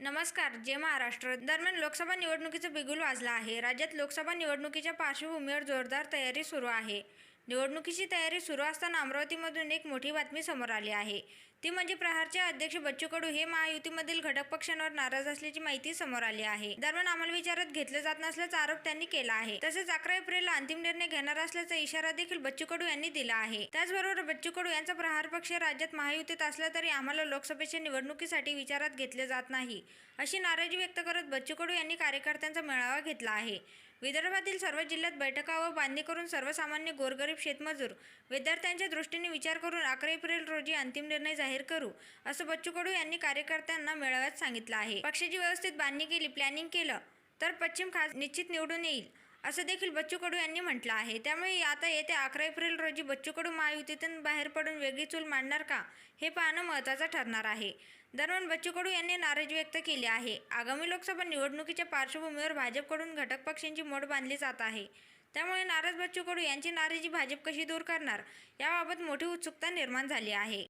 नमस्कार जय महाराष्ट्र दरम्यान लोकसभा निवडणुकीचं बिगुल वाजलं आहे. राज्यात लोकसभा निवडणुकीच्या पार्श्वभूमीवर जोरदार तयारी सुरू आहे. निवडणुकीची तयारी सुरू असताना अमरावतीमधून एक मोठी बातमी समोर आली आहे. ती म्हणजे प्रहारचे अध्यक्ष बच्चू कडू हे महायुतीमधील घटक पक्षांवर नाराज असल्याची माहिती समोर आली आहे. दरम्यान आम्हाला विचारात घेतलं जात नसल्याचा आरोप त्यांनी केला आहे. तसेच अकरा एप्रिलला अंतिम निर्णय घेणार असल्याचा इशारा देखील बच्चू कडू यांनी दिला आहे. त्याचबरोबर बच्चू कडू यांचा प्रहार पक्ष राज्यात महायुतीत असला तरी आम्हाला लोकसभेच्या निवडणुकीसाठी विचारात घेतले जात नाही अशी नाराजी व्यक्त करत बच्चू कडू यांनी कार्यकर्त्यांचा मेळावा घेतला आहे. विदर्भातील सर्व जिल्ह्यात बैठका व बांधणी करून सर्वसामान्य गोरगरीब शेतमजूर विद्यार्थ्यांच्या दृष्टीने विचार करून अकरा एप्रिल रोजी अंतिम निर्णय जाहीर करू असं बच्चू कडू यांनी कार्यकर्त्यांना मेळाव्यात सांगितलं आहे. पक्षाची व्यवस्थित बांधणी केली प्लॅनिंग केलं तर पश्चिम खास निश्चित निवडून येईल असं देखील बच्चू कडू यांनी म्हटलं आहे. त्यामुळे आता येत्या अकरा एप्रिल रोजी बच्चू कडू महायुतीतून बाहेर पडून वेगळी चूल मांडणार का हे पाहणं महत्त्वाचं ठरणार आहे. दरम्यान बच्चू कडू यांनी नाराजी व्यक्त केली आहे. आगामी लोकसभा निवडणुकीच्या पार्श्वभूमीवर भाजपकडून घटक पक्षांची मोड बांधली जात आहे. त्यामुळे नाराज बच्चू कडू यांची नाराजी भाजप कशी दूर करणार? याबाबत मोठी उत्सुकता निर्माण झाली आहे.